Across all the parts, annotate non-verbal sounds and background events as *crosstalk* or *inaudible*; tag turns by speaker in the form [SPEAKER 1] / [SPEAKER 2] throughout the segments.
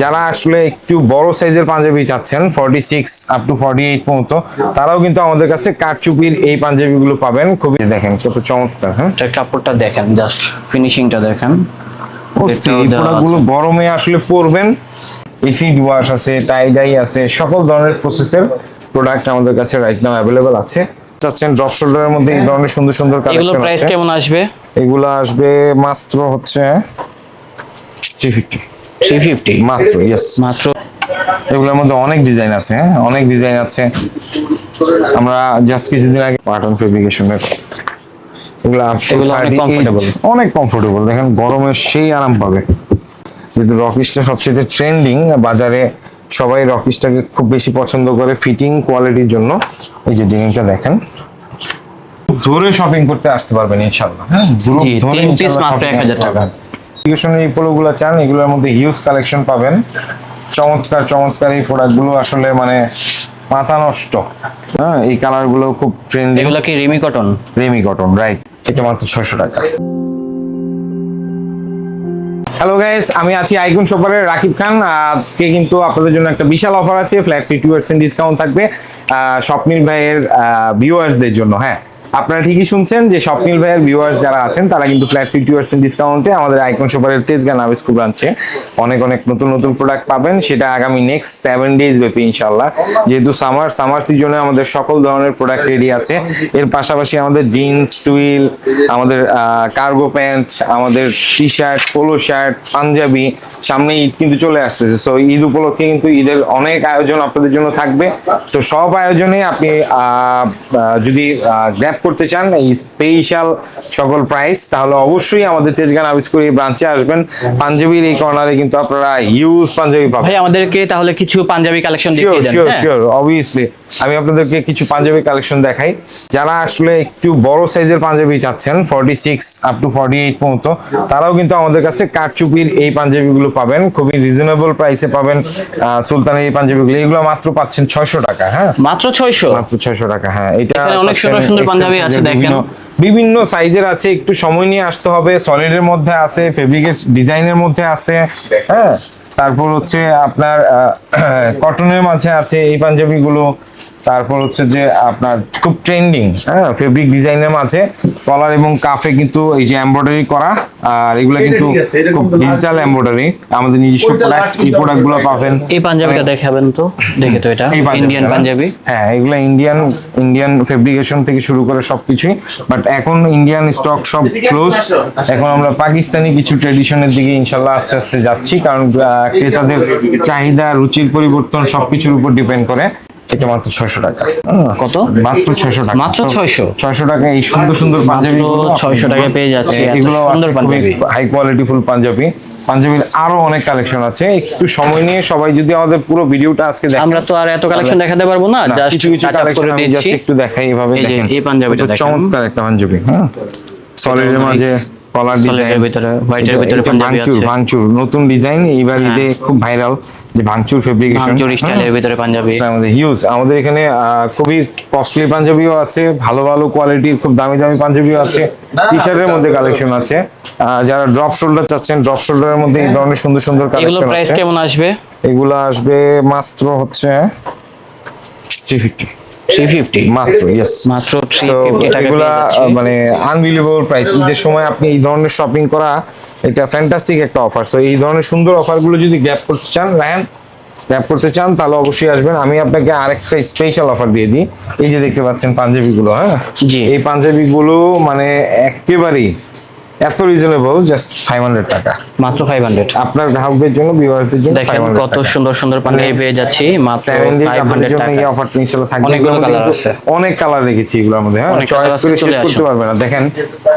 [SPEAKER 1] যারা আসলে একটু বড় সাইজের পাঞ্জাবি চাচ্ছেন forty six up to forty eight পর্যন্ত তারাও কিন্তু আমাদের কাছে কাঠচুপির এই পাঞ্জাবিগুলো পাবেন। খুবই দেখেন কত চমৎকার হ্যাঁ?
[SPEAKER 2] কাপড়টা দেখেন জাস্ট ফিনিশিংটা দেখেন।
[SPEAKER 1] প্রোডাক্টগুলো গরমে আসলে পরবেন। এসিড ওয়াশ আছে টাই ডাই আছে সকল ধরনের প্রসেসের প্রোডাক্ট আমাদের কাছে রাইট নাও অ্যাভেলেবল আছে। চাচ্ছেন ড্রপ শোল্ডারের মধ্যে এই ধরনের সুন্দর সুন্দর
[SPEAKER 2] এগুলো
[SPEAKER 1] কালেকশন
[SPEAKER 2] প্রাইস কেমন আসবে?
[SPEAKER 1] এগুলো আসবে মাত্র হচ্ছে থ্রি ফিফটি
[SPEAKER 2] থ্রি ফিফটি
[SPEAKER 1] মাত্র ইয়েস
[SPEAKER 2] মাত্র।
[SPEAKER 1] এগুলোর মধ্যে অনেক ডিজাইন আছে হ্যাঁ? অনেক ডিজাইন আছে। আমরা জাস্ট কিছুদিন আগে পাটন ফেব্রিকেশনের এগুলো up to
[SPEAKER 2] এগুলো অনেক
[SPEAKER 1] 38
[SPEAKER 2] comfortable।
[SPEAKER 1] অনেক কমফোর্টেবল দেখেন গরমে সেই আরাম পাবে। যেহেতু রকিসটা সবচেয়ে ট্রেন্ডিং বাজারে সবাই রকিসটাকে খুব বেশি পছন্দ করে ফিটিং কোয়ালিটির জন্য। এই যে ডিজাইনটা দেখেন। ধরে শপিং করতে আসতে পারবেন ইনশাল্লাহ হ্যাঁ? গ্রুপ
[SPEAKER 2] জি,
[SPEAKER 1] ধরে
[SPEAKER 2] তিন piece মাত্র
[SPEAKER 1] shopping
[SPEAKER 2] 1000 টাকা।
[SPEAKER 1] পারবেন। এই পোলোগুলো চান এগুলোর মধ্যে হিউজ কালেকশন পাবেন। চমৎকার চমৎকার এই প্রোডাক্টগুলো আসলে মানে মাথা নষ্ট। হ্যাঁ এই কালারগুলো খুব ট্রেন্ডিং
[SPEAKER 2] এগুলো কি ramie cotton
[SPEAKER 1] ramie cotton right এটা মাত্র ছশো টাকা। হ্যালো গাইস আমি আছি আইকন শপারের রাকিব খান। আজকে কিন্তু আপনাদের জন্য একটা বিশাল অফার আছে ফ্ল্যাট ফিফটি পার্সেন্ট ডিসকাউন্ট থাকবে আহ, স্বপ্নিল ভাইয়ের ভিউয়ার্সদের জন্য হ্যাঁ। আপনারা ঠিকই শুনছেন যে স্বপ্নিল ভাইয়ের ভিউয়ার্স যারা আছেন, তারা কিন্তু ফ্ল্যাট ফিফটি পার্সেন্ট ডিসকাউন্টে আমাদের আইকন শপারের তেজগাঁ নাবিস্কু ব্রাঞ্চে অনেক অনেক নতুন নতুন প্রোডাক্ট পাবেন, সেটা আগামী নেক্সট সেভেন ডেজ ব্যাপী ইনশাল্লাহ যেহেতু সামার সামার সিজনে আমাদের সকল ধরনের প্রোডাক্ট রেডি আছে। এর পাশাপাশি আমাদের জিন্স টুইল আমাদের কার্গো প্যান্ট আমাদের T shirt polo shirt panjabi, সামনে ঈদ কিন্তু চলে আসতেছে। সো ঈদ উপলক্ষে কিন্তু ঈদের অনেক আয়োজন আপনাদের জন্য থাকবে। সো সব আয়োজনে আপনি যদি গ্র্যাপ করতে চান এই স্পেশাল সকল প্রাইস তাহলে অবশ্যই আমাদের তেজগান আবিষ্কার এই ব্রাঞ্চে আসবেন। পাঞ্জাবির এই কর্নারে কিন্তু আপনারা হিউজ পাঞ্জাবি পাবেন।
[SPEAKER 2] ভাই আমাদেরকে তাহলে কিছু পাঞ্জাবি কালেকশন দেখিয়ে দেন
[SPEAKER 1] শিওর
[SPEAKER 2] হ্যাঁ?
[SPEAKER 1] শিওর অবভিয়াসলি আমি আপনাদেরকে কিছু পাঞ্জাবি কালেকশন দেখাই। যারা আসলে একটু বড় সাইজের পাঞ্জাবি চাচ্ছেন forty six up to forty eight পর্যন্ত তারাও কিন্তু আমাদের কাছে কাঠচুপির এই পাঞ্জাবিগুলো পাবেন। খুবই রিজনেবল প্রাইসে পাবেন সুলতানের এই পাঞ্জাবিগুলো। এগুলো মাত্র পাচ্ছেন ছয়শো টাকা হ্যাঁ?
[SPEAKER 2] মাত্র ছয়শো?
[SPEAKER 1] মাত্র ছয়শো টাকা হ্যাঁ। এটা
[SPEAKER 2] অনেক সুন্দর সুন্দর পাঞ্জাবি আছে, দেখেন।
[SPEAKER 1] বিভিন্ন- বিভিন্ন সাইজের আছে একটু সময় নিয়ে আসতে হবে। সলিডের মধ্যে আছে ফেব্রিকের ডিজাইনের মধ্যে আছে হ্যাঁ? তারপর হচ্ছে আপনার কটনের *clears throat* মাঝে আছে এই পাঞ্জাবিগুলো। তারপর হচ্ছে যে আপনার খুব ট্রেন্ডিং হ্যাঁ ফেব্রিক ডিজাইনের মাঝে কলার এবং কাফে কিন্তু এই যে এমব্রয়ডারি করা আর এগুলো কিন্তু খুব ডিজিটাল এমব্রয়ডারি আমাদের নিজস্ব প্রোডাক্ট এই প্রোডাক্টগুলো পাবেন।
[SPEAKER 2] এই পাঞ্জাবিটা দেখাবেন তো দেখে তো এটা ইন্ডিয়ান পাঞ্জাবি।
[SPEAKER 1] হ্যাঁ এগুলো ইন্ডিয়ান ইন্ডিয়ান ফেব্রিকেশন থেকে শুরু করে সবকিছুই বাট এখন ইন্ডিয়ান স্টক সব ক্লোজ এখন আমরা পাকিস্তানি কিছু ট্রেডিশনের দিকে ইনশাল্লাহ আস্তে আস্তে যাচ্ছি কারণ ক্রেতাদের চাহিদা রুচির পরিবর্তন সবকিছুর উপর ডিপেন্ড করে। এটা মাত্র ছয়শো টাকা।
[SPEAKER 2] কত?
[SPEAKER 1] মাত্র ছয়শো টাকা।
[SPEAKER 2] মাত্র 600?
[SPEAKER 1] ছয়শো? টাকা এই সুন্দর সুন্দর পাঞ্জাবি
[SPEAKER 2] ছয়শো টাকায় পেয়ে যাচ্ছি
[SPEAKER 1] এগুলো
[SPEAKER 2] সুন্দর panjabi.
[SPEAKER 1] High quality full panjabi. পাঞ্জাবির আরও অনেক কালেকশন আছে। একটু সময় নিয়ে সবাই যদি আমাদের পুরো ভিডিওটা আজকে দেখেন
[SPEAKER 2] আমরা তো আর এত কালেকশন দেখাতে পারব না জাস্ট
[SPEAKER 1] কিছু কিছু কালেকশন আমি জাস্ট একটু দেখাই এভাবে দেখেন।
[SPEAKER 2] এই পাঞ্জাবিটা দেখেন।
[SPEAKER 1] চমৎকার একটা পাঞ্জাবি হ্যাঁ। সলিডের মাঝে কলার
[SPEAKER 2] Solid
[SPEAKER 1] ডিজাইন
[SPEAKER 2] ভিতরে, white ভিতরে পাঞ্জাবি আছে।
[SPEAKER 1] ভাঙচুর। নতুন ডিজাইন এইবার ঈদে খুব ভাইরাল যে ভাঙচুর ফেব্রিকেশন
[SPEAKER 2] ভাঙচুর স্টাইলের ভিতরে পাঞ্জাবি।
[SPEAKER 1] আমাদের হিউজ আমাদের এখানে খুবই কস্টলি পাঞ্জাবিও আছে ভালো ভালো কোয়ালিটির খুব দামি দামি পাঞ্জাবিও আছে। টি শার্টের মধ্যে কালেকশন আছে। যারা ড্রপ শোল্ডার চাচ্ছেন ড্রপ শোল্ডারের মধ্যে এই ধরনের সুন্দর সুন্দর
[SPEAKER 2] এগুলো
[SPEAKER 1] কালেকশন
[SPEAKER 2] প্রাইস কেমন আসবে?
[SPEAKER 1] এগুলো আসবে মাত্র হচ্ছে থ্রি ফিফটি
[SPEAKER 2] থ্রি ফিফটি
[SPEAKER 1] মাত্র ইয়েস
[SPEAKER 2] মাত্র টাকা
[SPEAKER 1] এগুলা মানে আনবিলিভেবল প্রাইস ঈদের সময় আপনি এই ধরনের শপিং করা এটা ফ্যান্টাস্টিক একটা অফার সো এই ধরনের সুন্দর অফারগুলো যদি গ্যাপ করতে চান রায়ন গ্যাপ করতে চান তাহলে অবশ্যই আসবেন। আমি আপনাকে আরেকটা স্পেশাল অফার দিয়ে দিই। এই যে দেখতে পাচ্ছেন পাঞ্জাবিগুলো হ্যাঁ?
[SPEAKER 2] জি।
[SPEAKER 1] এই পাঞ্জাবিগুলো মানে একেবারেই এত রিজনেবল জাস্ট ফাইভ হান্ড্রেড টাকা।
[SPEAKER 2] মাত্র ফাইভ হান্ড্রেড
[SPEAKER 1] আপনার গ্রাহকদের জন্য ভিউয়ার্সদের জন্য
[SPEAKER 2] দেখেন
[SPEAKER 1] 500
[SPEAKER 2] কত
[SPEAKER 1] টাকা।
[SPEAKER 2] সুন্দর সুন্দর পানি পেয়ে যাচ্ছি মাত্র
[SPEAKER 1] সেভেন ডেজ
[SPEAKER 2] ফাইভ
[SPEAKER 1] আপনাদের জন্য এই
[SPEAKER 2] টাকা
[SPEAKER 1] অফারটা ইনশাআল্লাহ থাকবে।
[SPEAKER 2] অনেকগুলো
[SPEAKER 1] মধ্যে
[SPEAKER 2] আছে।
[SPEAKER 1] অনেক কালার রেখেছি এগুলোর মধ্যে হ্যাঁ চয়েস করে শেষ করতে
[SPEAKER 2] পারবেন
[SPEAKER 1] পারবে না। দেখেন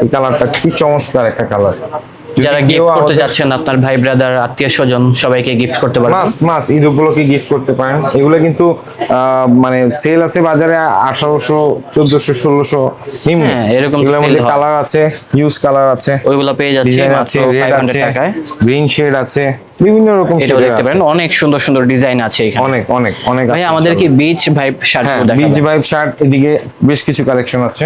[SPEAKER 1] এই কালারটা কি চমৎকার একটা কালার
[SPEAKER 2] যারা গিফট করতে যাচ্ছেন আপনার ভাই ব্রাদার আত্মীয় স্বজন সবাইকে গিফট করতে পারেন
[SPEAKER 1] মাস মাস ঈদ উপলক্ষে গিফট করতে পারেন। এগুলো কিন্তু মানে সেল আছে বাজারে আঠারোশো চোদ্দশো ষোলোশো নিম্ন
[SPEAKER 2] হ্যাঁ, এরকম
[SPEAKER 1] মধ্যে কালার আছে ইউজ কালার আছে।
[SPEAKER 2] ওইগুলো পেয়ে যাচ্ছে মাত্র
[SPEAKER 1] আছে রেড
[SPEAKER 2] ফাইভ হান্ড্রেড
[SPEAKER 1] আছে
[SPEAKER 2] টাকায়।
[SPEAKER 1] গ্রিন শেড আছে বিভিন্ন রকম শেডের
[SPEAKER 2] দেখতে পারেন অনেক সুন্দর সুন্দর ডিজাইন আছে এখানে।
[SPEAKER 1] অনেক অনেক অনেক
[SPEAKER 2] ভাই আমাদের কি। Beach vibe shirt
[SPEAKER 1] beach vibe shirt এদিকে বেশ কিছু কালেকশন আছে।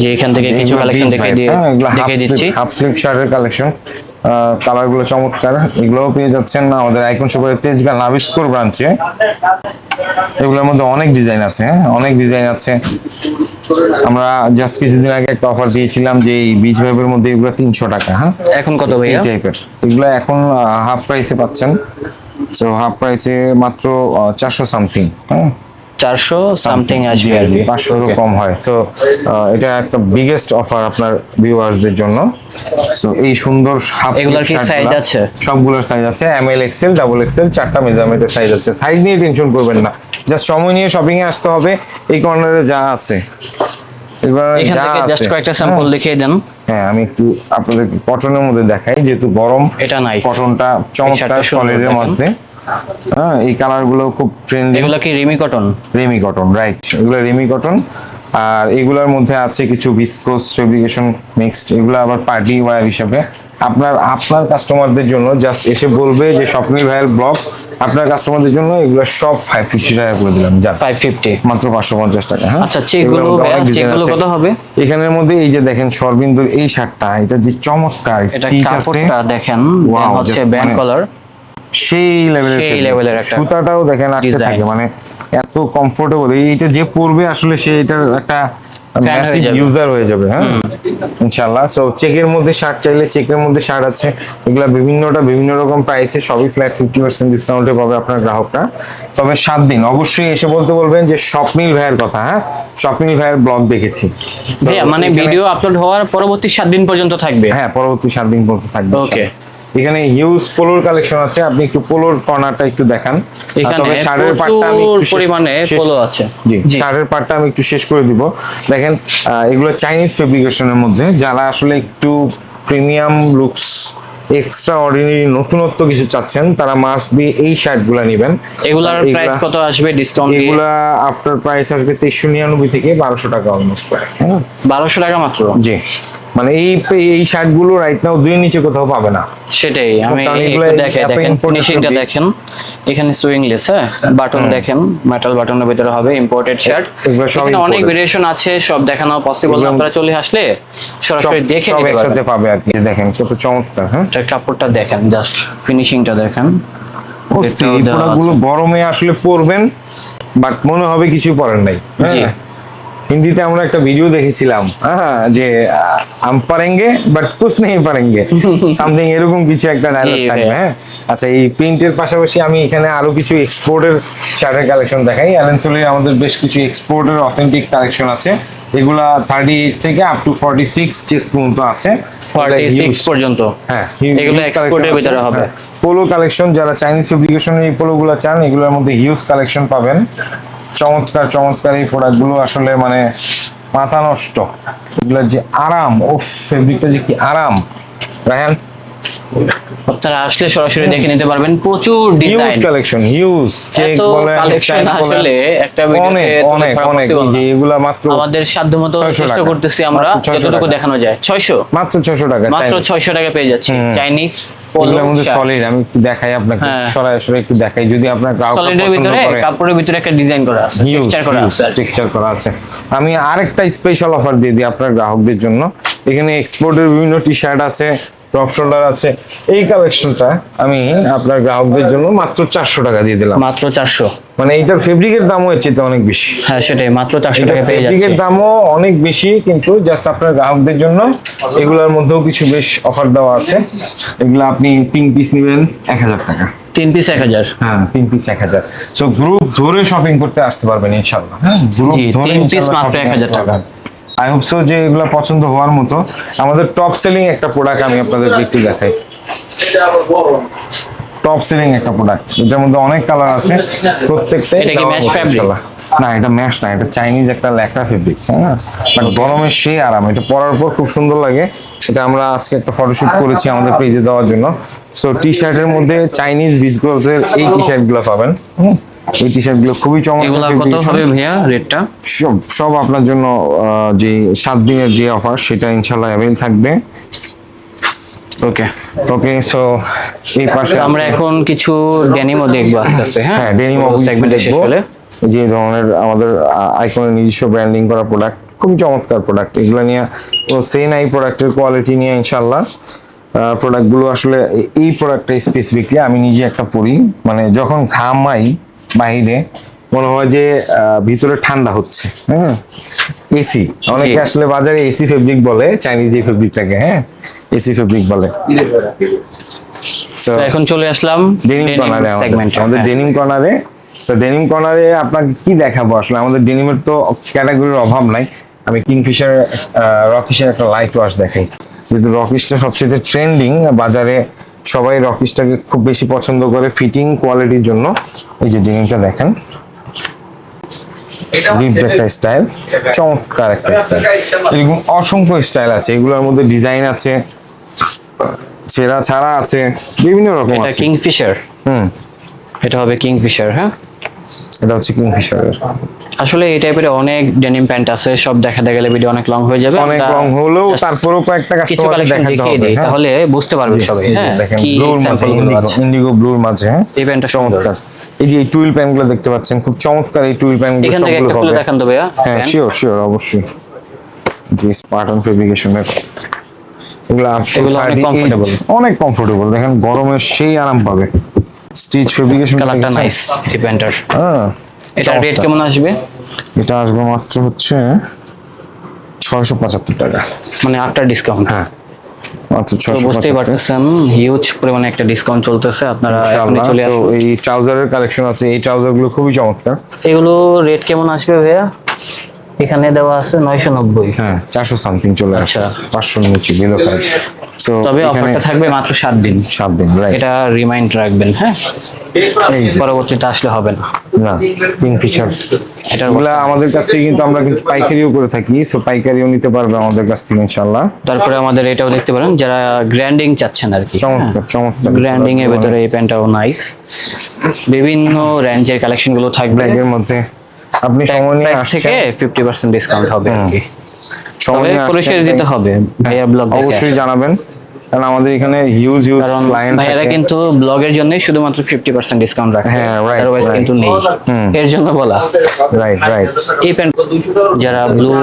[SPEAKER 2] যে এখান থেকে কিছু কালেকশন দেখে দিয়ে দেখে দিচ্ছি।
[SPEAKER 1] হাফ স্লিভ শার্টের কালেকশন কালারগুলো চমৎকার। এগুলোও পেয়ে যাচ্ছেন না আমাদের আইকন শপের তেজগাঁ নাবিস্কোর ব্রাঞ্চে এগুলোর মধ্যে অনেক ডিজাইন আছে হ্যাঁ? অনেক ডিজাইন আছে। আমরা জাস্ট কিছুদিন আগে একটা অফার দিয়েছিলাম যে এই বিচ ভাইবের মধ্যে এগুলো তিনশো টাকা হ্যাঁ?
[SPEAKER 2] এখন কত
[SPEAKER 1] এই টাইপের এগুলো এখন হাফ প্রাইসে পাচ্ছেন। সো হাফ প্রাইসে মাত্র চারশো সামথিং হ্যাঁ?
[SPEAKER 2] চারশো সামথিং আসবে
[SPEAKER 1] জি, পাঁচশোরও কম হয়। তো এটা একটা বিগেস্ট অফার আপনার ভিউয়ার্সদের জন্য। সো এই সুন্দর হাফ
[SPEAKER 2] এগুলার কি size আছে?
[SPEAKER 1] সবগুলোর সাইজ আছে। M L XL double XL চারটা মেজারমেন্টের সাইজ আছে। সাইজ নিয়ে টেনশন করবেন না। জাস্ট সময় নিয়ে শপিং এ আসতে হবে। এই কর্নারে যা আছে। এবার
[SPEAKER 2] এখান থেকে জাস্ট কয়েকটা স্যাম্পল দেখিয়ে দেন।
[SPEAKER 1] হ্যাঁ আমি একটু আপনাদের কটনের মধ্যে দেখাই। যেহেতু গরম
[SPEAKER 2] এটা nice।
[SPEAKER 1] কটনটা চমৎকার সলিডের মধ্যে। হ্যাঁ এই কালারগুলো খুব ট্রেন্ডিং
[SPEAKER 2] এগুলো কি ramie cotton?
[SPEAKER 1] Ramie cotton right এগুলো রেমি কটন। আর এগুলোর মধ্যে আছে কিছু ভিসকোস ফেব্রিকেশন মিক্সড এগুলো আবার পার্টি ওয়্যার হিসাবে। আপনার আপনার কাস্টমারদের জন্য জাস্ট এসে বলবে যে স্বপ্নিল ভাইয়ের ব্লগ আপনার কাস্টমারদের জন্য এগুলো সব ফাইভ ফিফটি টাকা করে দিলাম যা
[SPEAKER 2] ফাইভ ফিফটি
[SPEAKER 1] মাত্র পাঁচশো পঞ্চাশ টাকা হ্যাঁ?
[SPEAKER 2] আচ্ছা, চেকগুলো চেকগুলো কত হবে?
[SPEAKER 1] এখানের মধ্যে এই যে দেখেন সরবিন্দুর এই শার্টটা এটা যে চমৎকার স্টিচ আছে।
[SPEAKER 2] দেখেন হচ্ছে ব্যান্ড
[SPEAKER 1] মানে-
[SPEAKER 2] কলার
[SPEAKER 1] সেই লেভেলের
[SPEAKER 2] সেই একটা
[SPEAKER 1] সুতাটাও দেখেন আটকে থাকে মানে এত কমফোর্টেবল এইটা যে পরবে আসলে সে এটার একটা ম্যাসিভ ইউজার হয়ে যাবে হ্যাঁ? ইনশাআল্লাহ। সো চেকের মধ্যে শার্ট চাইলে চেকের মধ্যে শার্ট আছে। এগুলা বিভিন্নটা বিভিন্ন রকম প্রাইসে সবই ফ্ল্যাট ফিফটি পার্সেন্ট ডিসকাউন্টে পাবে আপনার গ্রাহকরা। তবে সাত দিন অবশ্যই এসে বলতে বলবেন যে স্বপ্নিল ভাইয়ের কথা হ্যাঁ? স্বপ্নিল ভাইয়ের ব্লগ দেখেছি।
[SPEAKER 2] মানে ভিডিও আপলোড হওয়ার পরবর্তী সাত দিন পর্যন্ত থাকবে?
[SPEAKER 1] হ্যাঁ পরবর্তী সাত দিন পর্যন্ত থাকবে
[SPEAKER 2] Okay.
[SPEAKER 1] এখানে হিউজ পোলোর কালেকশন আছে আপনি একটু পোলোর কর্নারটা একটু দেখান।
[SPEAKER 2] এখানে
[SPEAKER 1] তবে শার্টের পার্টটা আমি একটু
[SPEAKER 2] পরিমাণে পোলো আছে।
[SPEAKER 1] জি শার্টের পার্টটা আমি একটু শেষ করে দিব। দেখেন এগুলো চাইনিজ ফেব্রিকেশনের মধ্যে যারা আসলে একটু প্রিমিয়াম লুকস এক্সট্রা অর্ডিনারি নতুনত্ব কিছু চাচ্ছেন তারা মাস্ট বি এই শার্টগুলো নেবেন।
[SPEAKER 2] এগুলার
[SPEAKER 1] এগুলা-
[SPEAKER 2] প্রাইস কত আসবে ডিসকাউন্ট
[SPEAKER 1] এগুলা আফটার প্রাইস আসবে তেইশশো নিরানব্বই থেকে বারোশো টাকা অলমোস্ট হ্যাঁ।
[SPEAKER 2] বারোশো টাকা মাত্র?
[SPEAKER 1] জি। মানে এই এই শার্টগুলো রাইট নাও দুই নিচে কোথাও পাবে না।
[SPEAKER 2] সেটাই আমি
[SPEAKER 1] কারণ
[SPEAKER 2] একটু
[SPEAKER 1] এগুলা
[SPEAKER 2] দেখে
[SPEAKER 1] এত
[SPEAKER 2] দেখেন ফিনিশিংটা দেখেন এখানে সুইংলেস হ্যাঁ? বাটন দেখেন মেটাল বাটনের ভিতরে হবে ইম্পোর্টেড শার্ট এখানে অনেক ভেরিয়েশন আছে সব দেখানো পসিবল
[SPEAKER 1] এগুলো-
[SPEAKER 2] আপনারা চলে আসলে সরাসরি দেখে
[SPEAKER 1] সব একসাথে পাবে আর কি দেখেন কত চমৎকার হ্যাঁ?
[SPEAKER 2] এটার কাপড়টা দেখেন জাস্ট ফিনিশিংটা দেখেন।
[SPEAKER 1] এই প্রোডাক্টগুলো গরমে আসলে পরবেন বাট মনে হবে কিছু পরেন নাই
[SPEAKER 2] জি।
[SPEAKER 1] হ্যাঁ। হিন্দিতে আমরা একটা ভিডিও দেখেছিলাম হ্যাঁ যে আম পারেঙ্গে বাট কুছ নেই পারেঙ্গে। *laughs* সামথিং এরকম কিছু একটা ডায়লগ থাকবে হ্যাঁ। আচ্ছা এই প্রিন্টের পাশাপাশি আমি এখানে আরও কিছু এক্সপোর্টের শার্টের কালেকশন দেখাই। অ্যালেনসোলির আমাদের বেশ কিছু এক্সপোর্টের অথেন্টিক কালেকশন আছে। এগুলা থার্টি এইট থেকে up to forty six chest পর্যন্ত আছে।
[SPEAKER 2] পর্যন্ত।
[SPEAKER 1] হ্যাঁ
[SPEAKER 2] এগুলো এক্সপোর্টের ভিতরে হবে।
[SPEAKER 1] পোলো কালেকশন যারা চাইনিজ ফেব্রিকেশনের এই পোলো গুলো চান এগুলোর মধ্যে হিউজ কালেকশন পাবেন। চমৎকার চমৎকার এই প্রোডাক্টগুলো আসলে মানে মাথা নষ্ট। এগুলোর যে আরাম ও ফেব্রিকটা যে কি আরাম। রায়হান
[SPEAKER 2] আপনারা আসলে সরাসরি দেখে নিতে পারবেন প্রচুর
[SPEAKER 1] huge
[SPEAKER 2] design
[SPEAKER 1] collection huge check বলেন
[SPEAKER 2] কালেকশন আসলে একটা ভিডিওতে
[SPEAKER 1] অনেক অনেক অনেক। যে এগুলা মাত্র
[SPEAKER 2] আমাদের সাধ্যমতো চেষ্টা করতেছি আমরা যতটুকু দেখানো যায়। ছয়শো?
[SPEAKER 1] মাত্র ছয়শো টাকা
[SPEAKER 2] মাত্র
[SPEAKER 1] Chinese।
[SPEAKER 2] ছয়শো টাকা পেয়ে যাচ্ছি। চাইনিজ
[SPEAKER 1] এগুলোর মধ্যে সলিড আমি একটু দেখাই আপনাকে
[SPEAKER 2] হ্যাঁ।
[SPEAKER 1] সরাসরি একটু দেখাই। যদি আপনার
[SPEAKER 2] সলিডের ভিতরে কাপড়ের ভিতরে একটা ডিজাইন করা আছে টেক্সচার করা আছে
[SPEAKER 1] টেক্সচার করা আছে। আমি আরেকটা স্পেশাল অফার দিয়ে দিই আপনার গ্রাহকদের জন্য। এখানে এক্সপোর্টের বিভিন্ন টি শার্ট আছে। টপ শোল্ডার আছে। এই কালেকশনটা আমি আপনার গ্রাহকদের জন্য মাত্র চারশো টাকা দিয়ে দিলাম।
[SPEAKER 2] মাত্র চারশো।
[SPEAKER 1] মানে এইটার ফেব্রিকের দামও এর চেয়ে অনেক বেশি।
[SPEAKER 2] হ্যাঁ সেটাই মাত্র চারশো টাকা পেয়ে যাচ্ছে।
[SPEAKER 1] ফেব্রিকের দামও অনেক বেশি কিন্তু জাস্ট আপনার গ্রাহকদের জন্য এগুলোর মধ্যেও কিছু বেশ অফার দেওয়া আছে। এগুলো আপনি তিন পিস নেবেন এক হাজার টাকা।
[SPEAKER 2] তিন পিস এক হাজার।
[SPEAKER 1] হ্যাঁ তিন পিস এক হাজার। সো গ্রুপ ধরে শপিং করতে আসতে পারবেন ইনশাল্লাহ হ্যাঁ গ্রুপ ধরে
[SPEAKER 2] তিন
[SPEAKER 1] ইনশাল্লাহ
[SPEAKER 2] মাত্র 1000
[SPEAKER 1] করতে
[SPEAKER 2] টাকা।
[SPEAKER 1] আই হোপ সো যে এগুলো পছন্দ হওয়ার মতো। আমাদের টপ সেলিং একটা প্রোডাক্ট আমি আপনাদেরকে একটু দেখাই। টপ সেলিং একটা প্রোডাক্ট এটার মধ্যে অনেক কালার আছে। প্রত্যেকটা
[SPEAKER 2] এটা কি?
[SPEAKER 1] ইনশাল্লাহ। না এটা ম্যাশ না এটা চাইনিজ একটা লেখা ফেব্রিক হ্যাঁ বাট গরমে সেই আরাম এটা পরার পর খুব সুন্দর লাগে। এটা আমরা আজকে একটা ফটোশুট করেছি আমাদের পেজে দেওয়ার জন্য। সো টি শার্টের মধ্যে চাইনিজ বিসগোলস এর এই টি শার্টগুলো পাবেন। হুম। এই টি শার্টগুলো খুবই চমৎকার
[SPEAKER 2] কত হবে ভাইয়া রেটটা
[SPEAKER 1] সব সব আপনার জন্য যে সাত দিনের যে অফার সেটা ইনশাল্লাহ অ্যাভেল থাকবে।
[SPEAKER 2] ওকে
[SPEAKER 1] ওকে সো এই পাশে
[SPEAKER 2] আমরা এখন কিছু ডেনিমও দেখব আস্তে আস্তে হ্যাঁ?
[SPEAKER 1] হ্যাঁ ডেনিম
[SPEAKER 2] সেগমেন্টে শেষ হলে।
[SPEAKER 1] যে ধরনের আমাদের আইকনের নিজস্ব ব্র্যান্ডিং করা প্রোডাক্ট খুবই চমৎকার প্রোডাক্ট এগুলো নিয়ে তো সে নাই প্রোডাক্টের কোয়ালিটি নিয়ে ইনশাল্লাহ প্রোডাক্টগুলো আসলে এই প্রোডাক্টটা স্পেসিফিকলি আমি নিজে একটা পরি। মানে যখন ঘামাই বাইরে মনে হয় যে ভিতরে ঠান্ডা হচ্ছে। হ্যাঁ? এসি। অনেকে আসলে বাজারে এসি ফেব্রিক বলে চাইনিজ এই ফেব্রিকটাকে হ্যাঁ? এসি ফেব্রিক বলে।
[SPEAKER 2] এখন চলে আসলাম
[SPEAKER 1] ডেনিম কর্নারে আমাদের। ডেনিম কর্নারে সো ডেনিম কর্নারে আপনাকে কি দেখাবো? আসলে আমাদের ডেনিমের তো ক্যাটাগরির অভাব নাই। আমি কিংফিশার রকিশের একটা লাইট ওয়াশ দেখাই। যেহেতু রকিশটা সবচেয়ে ট্রেন্ডিং বাজারে সবাই রকিসটাকে খুব বেশি পছন্দ করে ফিটিং কোয়ালিটির জন্য। এই যে ডিনিংটা দেখেন। ডিপ একটা স্টাইল চমৎকার একটা স্টাইল এরকম অসংখ্য স্টাইল আছে। এগুলোর মধ্যে ডিজাইন আছে ছেঁড়া ছাড়া আছে বিভিন্ন রকম
[SPEAKER 2] এটা
[SPEAKER 1] আছে।
[SPEAKER 2] কিংফিশার।
[SPEAKER 1] হুম।
[SPEAKER 2] এটা হবে কিংফিশার হ্যাঁ?
[SPEAKER 1] এটা হচ্ছে কিংফিশারের
[SPEAKER 2] আসলে এই টাইপের অনেক ডেনিম প্যান্ট আছে সব দেখাতে গেলে ভিডিও অনেক লং হয়ে যাবে।
[SPEAKER 1] অনেক রং হলেও তারপরেও কয়েকটা কাস্টমার দেখাতে হবে হ্যাঁ?
[SPEAKER 2] তাহলে বুঝতে পারবে সবাই হ্যাঁ কি
[SPEAKER 1] ব্লুর মাঝে ইন্ডিগো ব্লুর মাঝে হ্যাঁ?
[SPEAKER 2] এই প্যান্টটা
[SPEAKER 1] চমৎকার। এই যে এই টুইল প্যান্টগুলো দেখতে পাচ্ছেন খুব চমৎকার এই টুইল
[SPEAKER 2] প্যান্টগুলো
[SPEAKER 1] সবগুলো হবে।
[SPEAKER 2] দেখান তো ভাইয়া
[SPEAKER 1] হ্যাঁ শিওর শিওর অবশ্যই। যে স্পার্টন ফেব্রিকেশনের এগুলো
[SPEAKER 2] এগুলো অনেক
[SPEAKER 1] 38
[SPEAKER 2] comfortable।
[SPEAKER 1] অনেক কমফোর্টেবল দেখেন গরমে সেই আরাম পাবে। স্টিচ ফেব্রিকেশন
[SPEAKER 2] কালারটা নাইস এই প্যান্টার
[SPEAKER 1] হ্যাঁ
[SPEAKER 2] এটা রেট কেমন আসবে?
[SPEAKER 1] এটা আসবে মাত্র হচ্ছে ছয়শো পঁচাত্তর টাকা।
[SPEAKER 2] মানে আফটার ডিসকাউন্ট
[SPEAKER 1] হ্যাঁ
[SPEAKER 2] বুঝতেই পারতেছেন হিউজ পরিমাণে একটা ডিসকাউন্ট চলতেছে আপনারা এখনই চলে আসুন।
[SPEAKER 1] এই ট্রাউজারের কালেকশন আছে এই ট্রাউজারগুলো খুবই চমৎকার।
[SPEAKER 2] এগুলো রেট কেমন আসবে ভাইয়া? এখানে দেওয়া আছে নয়শো নব্বই।
[SPEAKER 1] হ্যাঁ চারশো সামথিং চলে আসে।
[SPEAKER 2] আচ্ছা।
[SPEAKER 1] পাঁচশো নিচে বিলো তো
[SPEAKER 2] তবে অফারটা থাকবে মাত্র সাত দিন।
[SPEAKER 1] সাত দিন রাইট
[SPEAKER 2] এটা রিমাইন্ড রাখবেন হ্যাঁ? পরবর্তীতে আসলে হবে না।
[SPEAKER 1] না কিং ফিচার
[SPEAKER 2] এটার
[SPEAKER 1] এগুলা আমাদের কাছ থেকে কিন্তু আমরা কিন্তু পাইকারিও করে থাকি সো পাইকারিও নিতে পারবে আমাদের কাছ থেকে ইনশাল্লাহ
[SPEAKER 2] তারপরে আমাদের এটাও দেখতে পারেন যারা গ্র্যান্ডিং চাচ্ছেন আর কি
[SPEAKER 1] চমৎকার চমৎকার।
[SPEAKER 2] গ্র্যান্ডিং এর ভেতরে এই প্যান্টটাও নাইস বিভিন্ন রেঞ্জের কালেকশনগুলো থাকবে।
[SPEAKER 1] ব্যাগের মধ্যে। আপনি
[SPEAKER 2] প্রাইস থেকে
[SPEAKER 1] আসছেন।
[SPEAKER 2] ফিফটি পার্সেন্ট ডিসকাউন্ট হবে আর কি
[SPEAKER 1] আসছেন
[SPEAKER 2] দিতে হবে ভাইয়া ব্লগ
[SPEAKER 1] অবশ্যই জানাবেন। কারণ আমাদের এখানে হিউজ হিউজ ক্লায়েন্ট
[SPEAKER 2] কিন্তু ব্লগের জন্যই শুধুমাত্র ফিফটি পার্সেন্ট ডিসকাউন্ট রাখে
[SPEAKER 1] হ্যাঁ,
[SPEAKER 2] কিন্তু নেই। এর জন্য বলা।
[SPEAKER 1] রাইট রাইট
[SPEAKER 2] এই প্যান্ট যারা ব্লু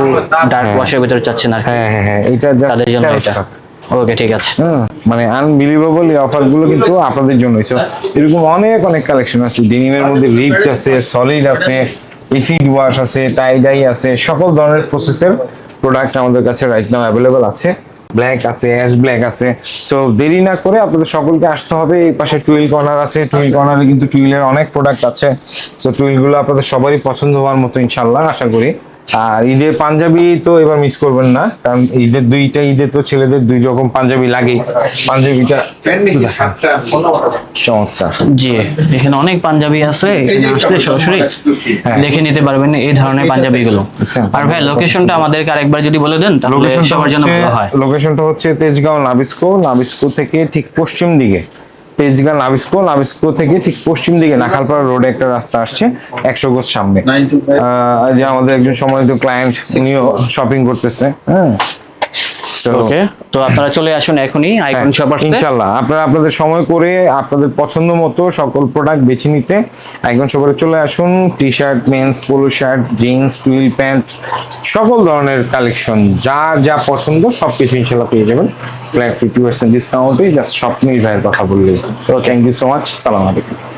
[SPEAKER 2] ডার্ক ওয়াশের ভিতরে চাচ্ছেন আর
[SPEAKER 1] হ্যাঁ হ্যাঁ হ্যাঁ। এটা জাস্ট
[SPEAKER 2] তাদের জন্য এটা। ওকে ঠিক আছে।
[SPEAKER 1] মানে আনবিলিভেবল এই অফারগুলো কিন্তু আপনাদের জন্যই। সো এরকম অনেক অনেক কালেকশন আছে। ডেনিমের মধ্যে রিপ্ট আছে সলিড আছে। এসিড ওয়াশ আছে, টাইডাই আছে, সকল ধরনের প্রসেসের প্রোডাক্ট আমাদের কাছে রাইট নাও অ্যাভেলেবল আছে। ব্ল্যাক আছে অ্যাশ ব্ল্যাক আছে। সো দেরি না করে আপনাদের সকলকে আসতে হবে। এই পাশে টুইল কর্নার আছে। টুইল কর্নারে কিন্তু টুইলের অনেক প্রোডাক্ট আছে। সো টুইলগুলো আপনাদের সবারই পছন্দ হওয়ার মতো ইনশাল্লাহ আশা করি। আর ঈদের পাঞ্জাবি তো এবার মিস করবেন না কারণ ঈদের দুইটা ঈদে তো ছেলেদের দুই রকম পাঞ্জাবি লাগে পাঞ্জাবিটা চমৎকার।
[SPEAKER 2] জি এখানে অনেক পাঞ্জাবি আছে এখানে আসলে সরাসরি দেখে নিতে পারবেন এই ধরনের পাঞ্জাবি গুলো আর ভাই লোকেশনটা আমাদেরকে আরেকবার যদি বলে দেন তাহলে
[SPEAKER 1] লোকেশনটা
[SPEAKER 2] সবার জন্য
[SPEAKER 1] হচ্ছে
[SPEAKER 2] ভালো হয়।
[SPEAKER 1] লোকেশনটা হচ্ছে তেজগাঁও নাবিস্কো নাবিস্কো থেকে ঠিক পশ্চিম দিকে। তেজগাঁ লাভিস্কো লাভিস্কো থেকে ঠিক পশ্চিম দিকে নাখালপাড়া রোডে একটা রাস্তা আসছে একশো গোজ সামনে। আহ, যে আমাদের একজন সম্মানিত ক্লায়েন্ট উনিও শপিং করতেছে হ্যাঁ।
[SPEAKER 2] ওকে তো আপনারা চলে আসুন এখনই আইকন শপার্সে
[SPEAKER 1] হ্যাঁ, ইনশাল্লাহ আপনারা আপনাদের সময় করে আপনাদের পছন্দ মতো সকল প্রোডাক্ট বেছে নিতে একজন সবাই চলে আসুন। T shirt men's polo shirt jeans twill pant সকল ধরনের কালেকশন যা যা পছন্দ সব কিছু ইনশাল্লাহ পেয়ে যাবেন। ফ্ল্যাট ফিফটি পার্সেন্ট ডিসকাউন্টে জাস্ট স্বপ্নিল ভাইয়ের কথা বললেই। থ্যাংক ইউ সো মাচ সালাম আলাইকুম।